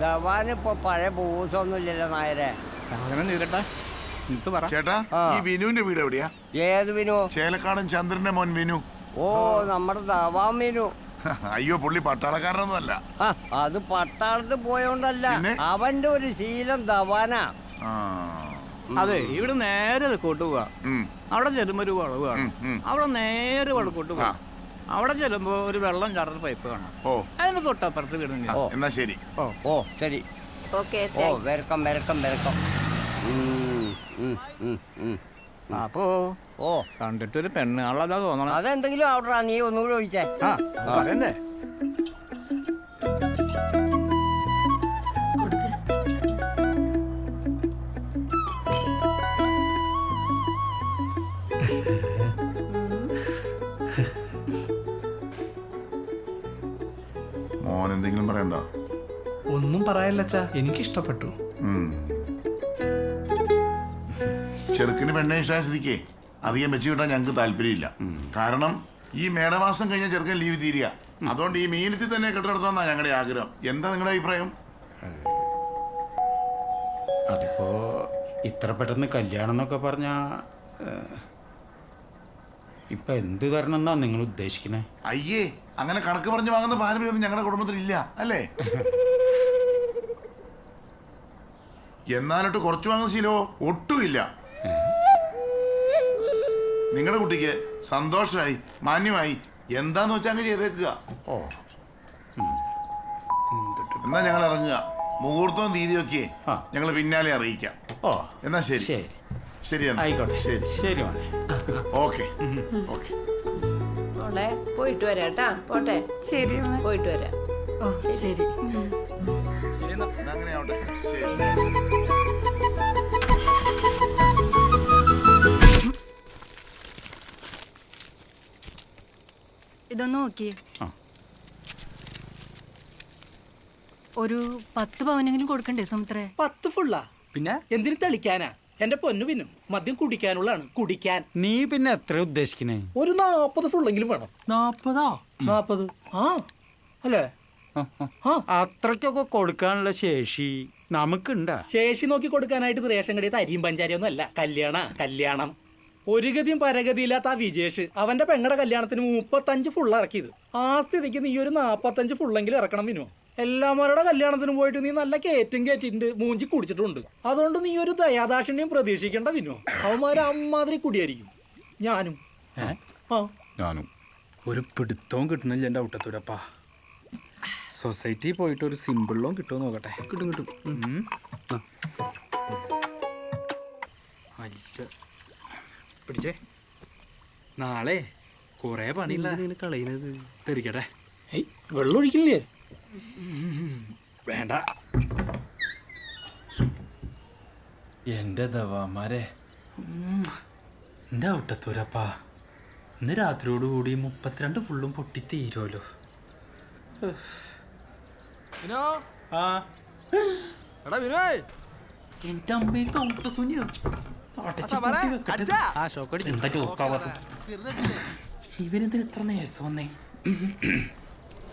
ധവാനിപ്പോ പഴയ പൂസൊന്നുമില്ലല്ലോ നായരെ. അങ്ങനെ നീരട്ടെ നിനക്ക് പറ. ചേട്ടാ ആ. ഈ വിനുവിന്റെ വീട് എവിടെയാ? ഏത് വിനു? ചേലക്കാടൻ ചന്ദ്രന്റെ മോൻ വിനു. ഓ നമ്മുടെ ധവാൻ വിനു. അയ്യോ പുള്ളി പട്ടാളക്കാരനൊന്നുമല്ല. ആ, അത് പട്ടാളത്ത് പോയോണ്ടല്ല. പിന്നെ? അവന്റെ ഒരു ശീലം ധവാനാ. ആ. അതെ ഇവിടെ നേരെ തെക്കോട്ട് പോവാ ഉം. അവിടെ ചെല്ലുമ്പോ ഒരു വളവ് കാണും. ഉം, ഉം. അവിടെ നേരെ വടക്കോട്ട് പോവാ അവിടെ ചെല്ലുമ്പോ ഒരു വെള്ളം ചാടുന്ന പൈപ്പ് കാണാം. ഓ. അതിന്റെ തൊട്ടപ്പുറത്ത് വീടുണ്ട്. ഓ. എന്നാ ശരി. ഓ ഓ ശരി. ഓക്കെ ഓ വെൽക്കം വെൽക്കം വെൽക്കം ഉം, ഉം, ഉം, ഉം. അപ്പോ ഓ കണ്ടിട്ടൊരു പെണ്ണ് ആളതാ തോന്നണം. അതെന്തെങ്കിലും അവിടെ നീ ഒന്നുകൂടി ഒഴിച്ചേ. ആ അത് പറയണ്ടേ? മോൻ എന്തെങ്കിലും പറയണ്ട. ഒന്നും പറയാനില്ലച്ചാ എനിക്ക് ഇഷ്ടപ്പെട്ടു. ചെറുക്കിന് പെണ്ണെ ഇഷ്ടാസ്ഥിതിക്കേ അധികം വെച്ച് കിട്ടാൻ ഞങ്ങൾക്ക് താല്പര്യമില്ല. കാരണം ഈ മേടമാസം കഴിഞ്ഞ ചെറുക്കൻ ലീവ് തീരുക. അതുകൊണ്ട് ഈ മീനത്തിൽ തന്നെ കെട്ടിടത്തണമെന്നാ ഞങ്ങളുടെ ആഗ്രഹം. എന്താ നിങ്ങളുടെ അഭിപ്രായം? അതിപ്പോ ഇത്ര പെട്ടെന്ന് കല്യാണം എന്നൊക്കെ പറഞ്ഞാ ഇപ്പൊ എന്ത് തരണം എന്നാ നിങ്ങൾ ഉദ്ദേശിക്കുന്നത് അയ്യേ അങ്ങനെ കണക്ക് പറഞ്ഞു വാങ്ങുന്ന പാരമ്പര്യമൊന്നും ഞങ്ങളുടെ കുടുംബത്തിൽ ഇല്ല അല്ലേ? എന്നാലിട്ട് കുറച്ച് വാങ്ങുന്ന ശീലോ ഒട്ടുമില്ല. നിങ്ങളുടെ കുട്ടിക്ക് സന്തോഷമായി മാന്യമായി എന്താന്ന് വെച്ചാൽ അങ്ങ് ചെയ്തേക്കുക. ഓ. എന്നാ ഞങ്ങൾ ഇറങ്ങുക. മുഹൂർത്തവും തീയതിയൊക്കെ ആ. ഞങ്ങൾ പിന്നാലെ അറിയിക്കാം. ഓ. എന്നാ ശരി. ശരി. ശരി എന്നാ. ആയിക്കോട്ടെ. ശരി. ശരി മോനെ. ഓക്കെ. ഓക്കെ. മോളെ പോയിട്ട് വരാം കേട്ടാ. പോട്ടെ. ശരി പോയിട്ട് വരാം. ഓ ശരി. എന്നാ. അങ്ങനെ ആവട്ടെ. ശരി. ഇതൊന്ന് നോക്കിയേ ആ. ഒരു പത്ത് പവനെങ്കിലും കൊടുക്കണ്ടേ സുമിത്രേ? പത്ത് ഫുള്ളാ പിന്നെ? എന്തിനു തെളിക്കാനാ? എന്റെ പൊന്നു പിന്നു മദ്യം കുടിക്കാനുള്ളതാണ്. കുടിക്കാൻ. നീ പിന്നെ എത്ര ഉദ്ദേശിക്കണേ? ഒരു നാപ്പത് ഫുള്ളെങ്കിലും വേണം. നാപ്പതാ? നാപ്പത്. ആ അല്ലേ? ആ. അത്രയ്ക്കൊക്കെ കൊടുക്കാനുള്ള ശേഷി നമുക്കുണ്ടാ. ശേഷി നോക്കി കൊടുക്കാനായിട്ട് ഇത് റേഷൻ കടയിൽ അരിയും പഞ്ചാരിയൊന്നും അല്ല. കല്യാണ കല്യാണം. ഒരു ഗതിയും പരഗതിയില്ലാത്ത ആ വിജേഷ് അവന്റെ പെങ്ങളുടെ കല്യാണത്തിന് മുപ്പത്തഞ്ച് ഫുള്ള് ഇറക്കിയത്. ആ സ്ഥിതിക്ക് നീ ഒരു നാപ്പത്തഞ്ച് ഫുള്ളെങ്കിലും ഇറക്കണം മിനു എല്ലാമാരുടെ കല്യാണത്തിന് പോയിട്ട് നീ നല്ല കയറ്റും കയറ്റിട്ടുണ്ട് മൂഞ്ചി കുടിച്ചിട്ടുണ്ട്. അതുകൊണ്ട് നീ ഒരു ദയാദാക്ഷിണ്യം പ്രതീക്ഷിക്കേണ്ട വിനോ. അവന്മാരെ അമ്മാതിരി കുടിയായിരിക്കും. ഞാനും. ആ. ഞാനും. ഒരു പിടുത്തവും കിട്ടുന്നില്ല എന്റെ ഔട്ടത്തൂരപ്പാ സൊസൈറ്റി പോയിട്ട് ഒരു സിമ്പിളിലും കിട്ടുമോ നോക്കട്ടെ? കിട്ടും കിട്ടും. പിടിച്ചേ. നാളെ കുറേ പണിയില്ല. കളയുന്നത് തെറിക്കട്ടെ. ഏയ് വെള്ളം ഒഴിക്കില്ലേ? വേണ്ട. എന്റെ ദവാമാരെ എന്റെ ഔട്ടത്തൂരപ്പാ. ഇന്ന് രാത്രിയോടുകൂടി മുപ്പത്തിരണ്ട് ഫുള്ളും പൊട്ടിത്തീരുമല്ലോ തീരുമല്ലോ ആ. എടാ വിനോയ്. എന്റെ അമ്മയ്ക്ക് ഇത്ര നേരത്തെ വന്നേ?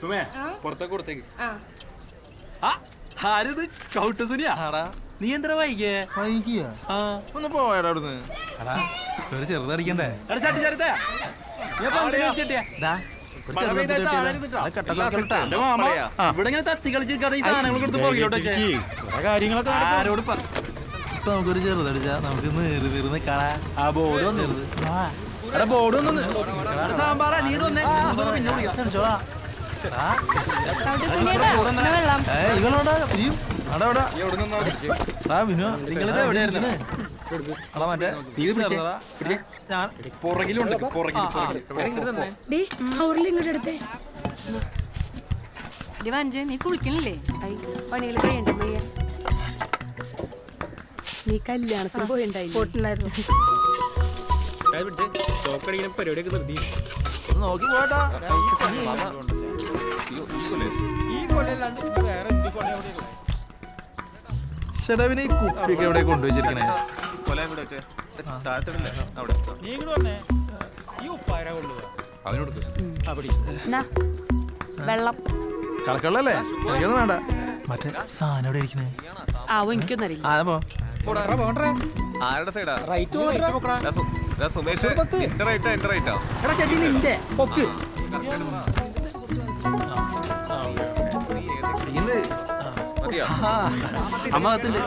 സുമേ പുറത്തേക്ക് കൊടുത്തേക്ക് ആരിത് കൗട്ട് സുനിയാ നീ എന്താ വൈകിയേ വൈകിയ ഒന്ന് പോയടാ അവിടുന്ന് ഒരു ചെറുതടിക്കണ്ടേ ഇവിടെ ഇങ്ങനെ തത്തി കളിച്ചിരിക്കാതെ ഈ സാധനങ്ങൾ എടുത്ത് പോകിലോട്ട് കാര്യങ്ങളൊക്കെ ആരോട് പറ ഇപ്പൊ നമുക്കൊരു ചെറുതടിച്ചാ നമുക്ക് നീറി നീറി നിക്കാളാ ആ ബോർഡ് വന്നു ബോർഡ് വന്നു സാമ്പാറാ നീ ഇങ്ങട് വന്നേ ഇരിയും അവിടെ അവിടെ ആ വിനു നിങ്ങളിത് എവിടെയായിരുന്നു അടാ മറ്റേ നീ പിടിച്ചേ. ഞാൻ പുറകിലുണ്ട് പുറകിൽ വഞ്ചേ നീ കുളിക്കണില്ലേ പണികൾ കഴിയണ്ട നീ കല്യാണത്തിന് പോയിണ്ടായില്ലേ പരിപാടിയൊക്കെ നിർത്തി നോക്കി പോട്ടാ ചേട്ടാ പിന്നെ ഈ കുപ്പിയൊക്കെ എവിടെ കൊണ്ടുവച്ചിരിക്കണേ? വെള്ളം. കലക്കള്ളല്ലേ? എനിക്കൊന്നും വേണ്ട. മറ്റേ സാധനം എവിടെ ഇരിക്കണേ? ആവോ എനിക്കൊന്നറിയില്ല ആ പോ. ആരുടെ സൈഡാ റൈറ്റ് സുമേഷ് എന്റെ റൈറ്റാ എന്റെ റൈറ്റാ എടാ ചെടി നിന്റെ. പൊക്ക്. അമ്മ അകത്തുണ്ട്.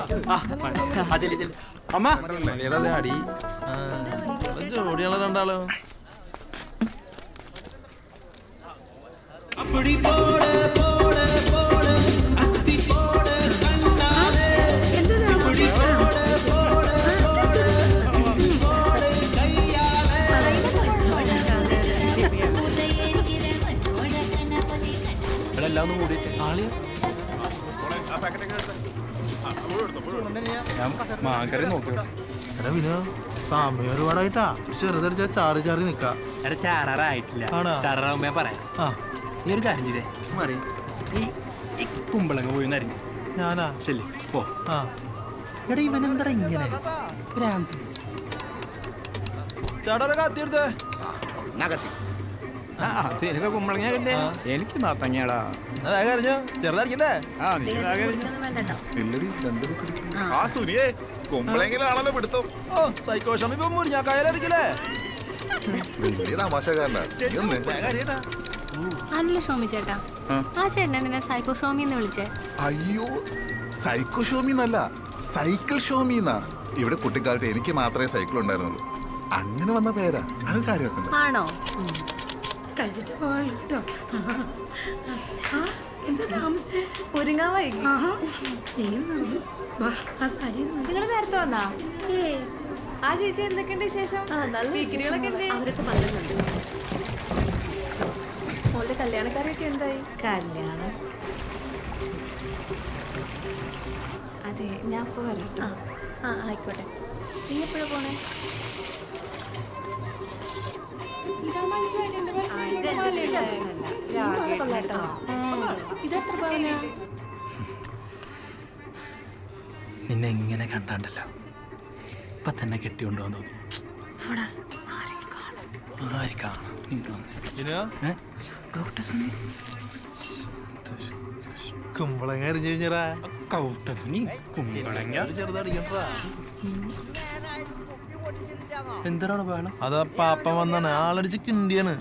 അമ്മ. മലയുടെ അടി. ആ, ഇവിടെ ജോഡിയുള്ള രണ്ടാളോ. ഇവിടെ എല്ലാം ഒന്ന് മൂടി. ആളിയോ? ഞാൻ മാങ്കറി നോക്കിയോ എടാ വിനു സമയം ഒരുപാടായിട്ടാ. ചെറുതടിച്ച ചാറി ചാറി നിക്കാ. എടാ ചാറാറായിട്ടില്ല. ആണോ? ചാറാവുമ്പോ ഞാൻ പറയാം. ആ. ഈ ഒരു കാര്യം ചെയ്തേ. മറി. ഈ ഈ കുമ്പളങ്ങ പോയി നരിഞ്ഞു ഞാനാ? ചെല്ലി പോ. ആ. എടാ ഇവനെന്താ ഇങ്ങനെ? ഭ്രാന്ത് ചേട്ടാ കത്തിയെടുത്തേ. എനിക്ക് കുമ്പളങ്ങ കിട്ടേ എനിക്ക് അറിഞ്ഞോ? ആ നീ ആ. സുനിയെ കുമ്പളെങ്കിലാണല്ലോ പിടുത്തം. ഓ ഇപ്പൊ വലിയ തമാശക്കാരനാ. ആണല്ലോ ഷോമി ചേട്ടാ. ആ. സൈക്കോ ഷോമി എന്ന് വിളിച്ചേ. അയ്യോ സൈക്കോ ഷോമി എന്നല്ല സൈക്കിൾ ഷോമി എന്നാ. ഇവിടെ കുട്ടിക്കാലത്ത് എനിക്ക് മാത്രമേ സൈക്കിൾ ഉണ്ടായിരുന്നുള്ളൂ അങ്ങനെ വന്ന പേരാ. അത് കാര്യമൊക്കെ ആണോ? കഴിച്ചിട്ട് പോകാൻ കേട്ടോ. എന്താ താമസിച്ചേ? ഒരുങ്ങാൻ വൈകി എങ്ങനെ നടന്നു? വാ ആ സാരി നിങ്ങൾ നേരത്തെ വന്നാ? ആ ചേച്ചി എന്തൊക്കെയുണ്ട് വിശേഷം? ഡിഗ്രികളൊക്കെ എന്തേ? അവരൊക്കെ പറയുന്നുണ്ട് മോളുടെ കല്യാണക്കാരൊക്കെ എന്തായി? കല്യാണം. അതെ ഞാൻ ഇപ്പൊ വരാം. ആ. ആ ആയിക്കോട്ടെ. നീ എപ്പോഴാ പോണേ? ഇതെത്ര പവനാ? നിന്നെ ഇങ്ങനെ കണ്ടാണ്ടല്ലോ. ഇപ്പൊ തന്നെ കെട്ടിക്കൊണ്ടുവന്നു? കുമ്പളങ്ങ എറിഞ്ഞു കഴിഞ്ഞാ. കൗട്ടസുനി കുമ്പളങ്ങ എന്തിനാണ് ബഹളം? അതാ പാപ്പ വന്നാണ്. ആളടിച്ച് കിണ്ടിയാണ്.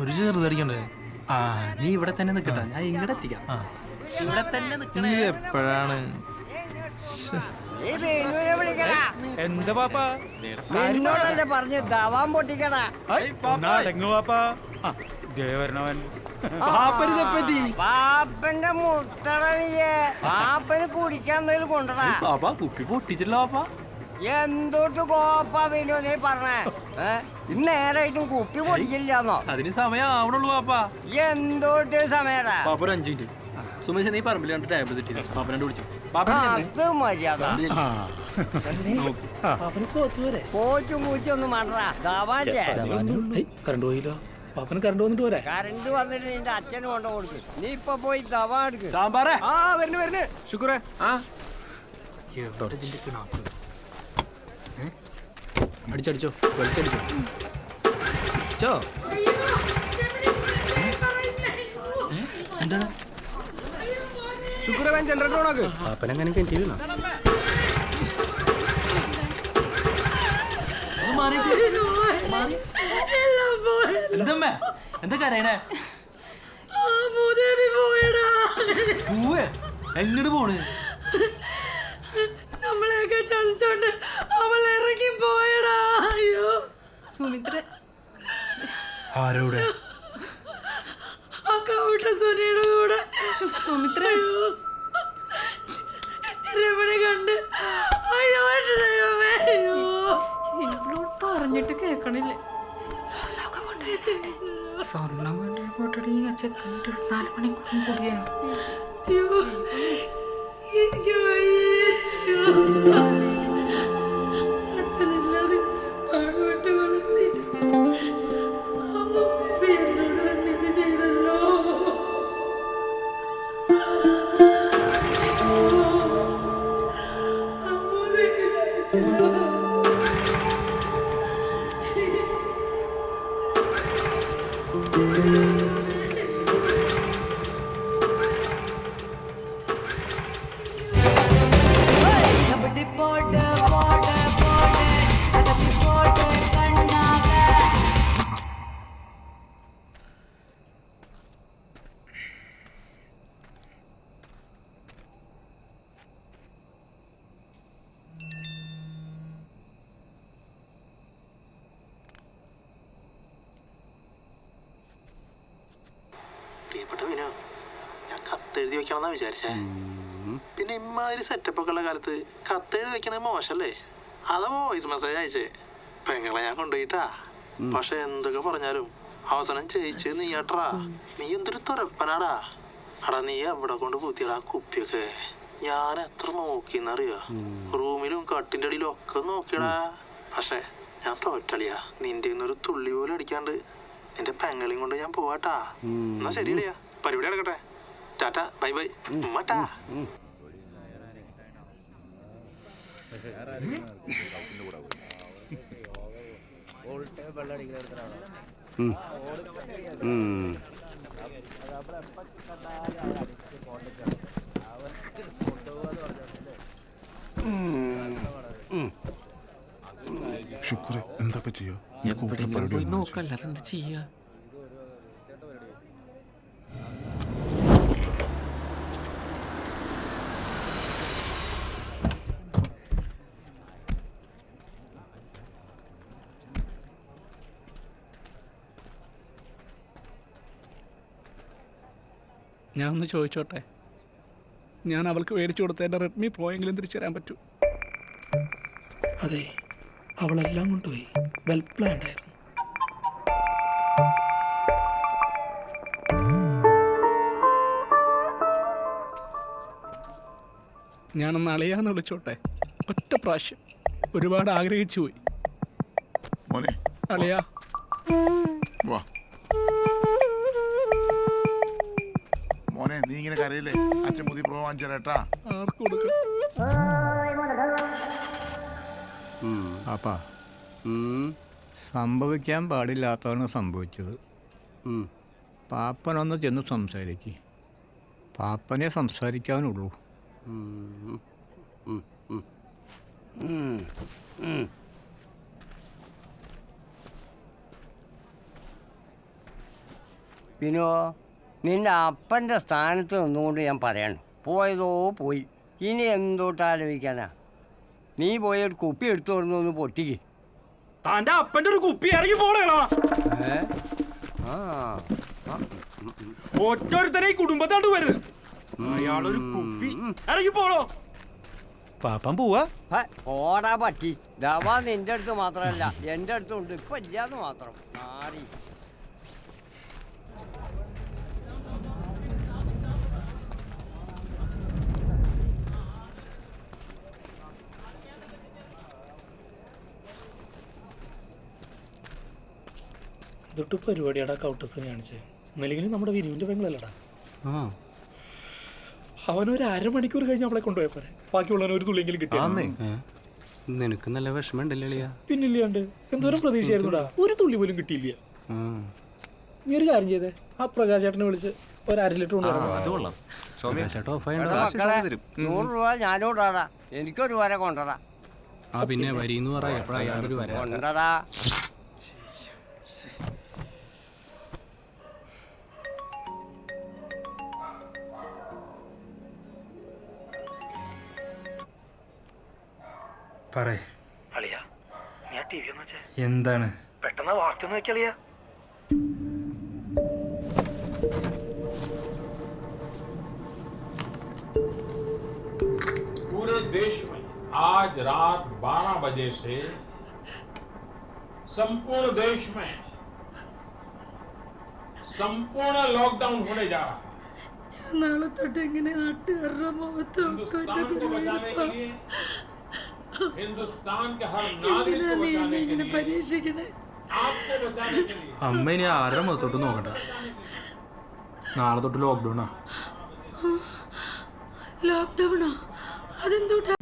ഒരു ചെറുതടിക്കണ്ടേ ആ നീ ഇവിടെ തന്നെ നിൽക്കട്ടെ. ഞാൻ ഇങ്ങടെ എത്തിക്കാം. ആ. ഇവിടെ തന്നെ നിൽക്കണേ. എപ്പോഴാണ്? എന്താ പാപ്പ? എന്നോടല്ലേ പറഞ്ഞ് ദവാൻ പൊട്ടിക്കടാ പാപ്പാ. ദേവരണവൻ വരണവൻ. പാപ്പന്റെ മുത്തടനിയെ പാപ്പന് കുടിക്കാൻ എന്തെങ്കിലും കൊണ്ടടാ പാപ്പ കുപ്പി പൊട്ടിച്ചില്ല പാപ്പ. എന്തോട്ട് കോപ്പാ വിനോ നീ പറഞ്ഞേ? ഏ? ഇന്ന് നേരായിട്ടും കുപ്പി പൊടിക്കില്ലാന്നോ അതിന് സമയം ആവണുള്ളൂ പാപ്പ. എന്തോട്ട് സമയടാ? പാപ്പ ഒരു അഞ്ചു മിനിറ്റ്. സുമേഷ് നീ പറമ്പിൽ രണ്ട് ടാബ്ലറ്റ് ചെയ്തു പാപ്പനോട് വിളിച്ചു പാപ്പ അത് മര്യാദ. കോച്ചും കൂച്ചും ഒന്നും. ദവാല്ലേ കറണ്ട് പോയില്ലോ. പാപ്പന് കറണ്ട് വന്നിട്ട് പോരെ? കറണ്ട് വന്നിട്ട് നിന്റെ അച്ഛന് കൊണ്ട കൊടുക്ക്. നീ ഇപ്പൊ പോയി ദവാ എടുക്ക്. സാമ്പാറേ? ആ വരുന്നു വരുന്നു ശുക്രേ ആ. എവിടെ ഇതിന്റെ കിണാക്ക്? അടിച്ചടിച്ചോ വെളിച്ചടിച്ചോ ചോ. എന്താണ്? ശുക്രവൻ ജനറേറ്റർ ഓണാക്ക് പാപ്പനെങ്ങനെ കിണറ്റി വീണോ എന്തമ്മേ? എന്താ കരയണേ പൂവേ? എങ്ങോട്ട് പോണ്? നമ്മളെയൊക്കെ ചതിച്ചോണ്ട് അവൾ ഇറങ്ങി പോയടാ. അയ്യോ. സുമിത്ര. ആരോടെ ആ കൗട്ട സുനിയുടെ കൂടെ. സുമിത്ര. രമണി കണ്ട് അയ്യോ ദൈവമേ അയ്യോ. ഇവളോട് പറഞ്ഞിട്ട് കേക്കണില്ലേ. സ്വർണം വേണ്ടി പോട്ടടി. ഞാൻ ചെക്കനിട്ട് നാല് മണിക്കൂറും കൂടിയാ. അയ്യോ. എനിക്ക് വയ്യേ. Música കത്തെഴുതി വെക്കണം എന്നാ വിചാരിച്ചേ പിന്നെ ഇമ്മാതിരി സെറ്റപ്പ് ഒക്കെ ഉള്ള കാലത്ത് കത്തെഴുതി വെക്കണത് മോശല്ലേ അതാ വോയിസ് മെസ്സേജ് അയച്ചേ. പെങ്ങളെ ഞാൻ കൊണ്ടുപോയിട്ടാ. പക്ഷെ എന്തൊക്കെ പറഞ്ഞാലും അവസാനം ചേച്ചി നീ നീയാട്രാ നീ എന്തൊരു തുറപ്പനാടാ അടാ നീ എവിടെ കൊണ്ട് പൂത്തിയടാ കുപ്പിയൊക്കെ? ഞാൻ എത്ര നോക്കിന്നറിയോ റൂമിലും കട്ടിന്റെ അടിയിലും ഒക്കെ നോക്കിയടാ പക്ഷെ ഞാൻ തോറ്റളിയാ. നിന്റെ ഒരു തുള്ളി പോലും അടിക്കാണ്ട് നിന്റെ പെങ്ങളെയും കൊണ്ട് ഞാൻ പോവാട്ടാ. എന്നാ ശരിയല്ലയാ പരിപാടി നടക്കട്ടെ. ടാറ്റ ബൈ ബൈ ഉമ്മട്ടാ ശുക്രെ എന്താ നോക്കല്ല എന്താ ചെയ്യാ ഞാൻ ഒന്ന് ചോദിച്ചോട്ടെ? ഞാൻ അവൾക്ക് മേടിച്ചു കൊടുത്ത എന്റെ റെഡ്മി പോയെങ്കിലും തിരിച്ചു തരാൻ പറ്റൂ. അതെ അവളെല്ലാം കൊണ്ടുപോയി. വെൽ പ്ലാൻഡ് ആയിരുന്നു. ഞാനൊന്ന് അളിയാന്ന് വിളിച്ചോട്ടെ? ഒറ്റ പ്രാവശ്യം. ഒരുപാട് ആഗ്രഹിച്ചു പോയി. മോനെ. അളിയാ. മോനെ നീ ഇങ്ങനെ കരയില്ലേ? അച്ഛൻ പുതിയ പ്രോ വാങ്ങിച്ചേട്ടാ അപ്പാ സംഭവിക്കാൻ പാടില്ലാത്തതാണ് സംഭവിച്ചത്. പാപ്പനൊന്ന് ചെന്ന് സംസാരിക്ക്. പാപ്പനെ സംസാരിക്കാനുള്ളൂ. പിന്നോ നിന്റെ അപ്പന്റെ സ്ഥാനത്ത് നിന്നുകൊണ്ട് ഞാൻ പറയണം. പോയതോ പോയി. ഇനി എന്തോട്ട് ആലോചിക്കാനാ? നീ പോയി ഒരു കുപ്പി എടുത്തു കൊടുന്നൊന്ന് പൊട്ടിക്ക്. തന്റെ അപ്പന്റെ ഒരു കുപ്പി ഇറങ്ങി പോണേളാ ഏ? ആ വരുത് ഈ കുടുംബത്താണ്ട് വരുന്നത് അയാളൊരു കുപ്പി ഇറങ്ങി പോണോ? പാപ്പൻ പോവാ? ഹ, ഓടാ പറ്റി ദവാ നിന്റെ അടുത്ത് മാത്രമല്ല എന്റെ അടുത്തുണ്ട്. ഇപ്പൊ ഇല്ലാന്ന് മാത്രം. മാറി. ഇതൊട്ട് പരിപാടിയാടാ കൗട്ടസ് കാണിച്ചേ. ഒന്നല്ലെങ്കിൽ നമ്മുടെ വിനുവിന്റെ പെങ്ങളല്ലടാ. അവനൊരു അരമണിക്കൂർ കഴിഞ്ഞ് അവളെ കൊണ്ടുപോയപ്പോ ബാക്കിയുള്ളവന് ഒരു തുള്ളിയെങ്കിലും കിട്ടിയ. നിനക്ക് നല്ല വിഷമമുണ്ടല്ലേ പിന്നില്ലാണ്ട്. എന്തോരം പ്രതീക്ഷയായിരുന്നുടാ. ഒരു തുള്ളി പോലും കിട്ടിയില്ല. നീ ഒരു കാര്യം ചെയ്തേ. ആ പ്രകാശ് ചേട്ടനെ വിളിച്ച് ഒരു അര ലിറ്റർ നൂറ് രൂപ ഞാനോടാടാ. എനിക്കൊരു വര കൊണ്ടടാ ആ പിന്നെ വരീന്ന് പറയാ എപ്പോഴാ യാതൊരു വരാ? കൊണ്ടടാ പറയേ അളിയാ നീ ആ ടി വി ഒന്ന് വെച്ചേ എന്താണ് പെട്ടെന്ന് വാർത്ത ഒന്ന് വെക്കളിയാ पूरे देश में आज रात 12 बजे से संपूर्ण देश में संपूर्ण लॉकडाउन होने जा रहा है നാളെ തൊട്ട് എങ്ങനെ നാട്ടുകാരുടെ മുഖത്തും हिंदुस्तान को बचाने के लिए അമ്മ ഇനി ആരുടെ മുഖത്തോട്ട് നോക്കണ്ട? നാളെ തൊട്ട് ലോക്ക്ഡൗണാ ലോക്ക്ഡൗണോ അതെന്തൂട്ടാ?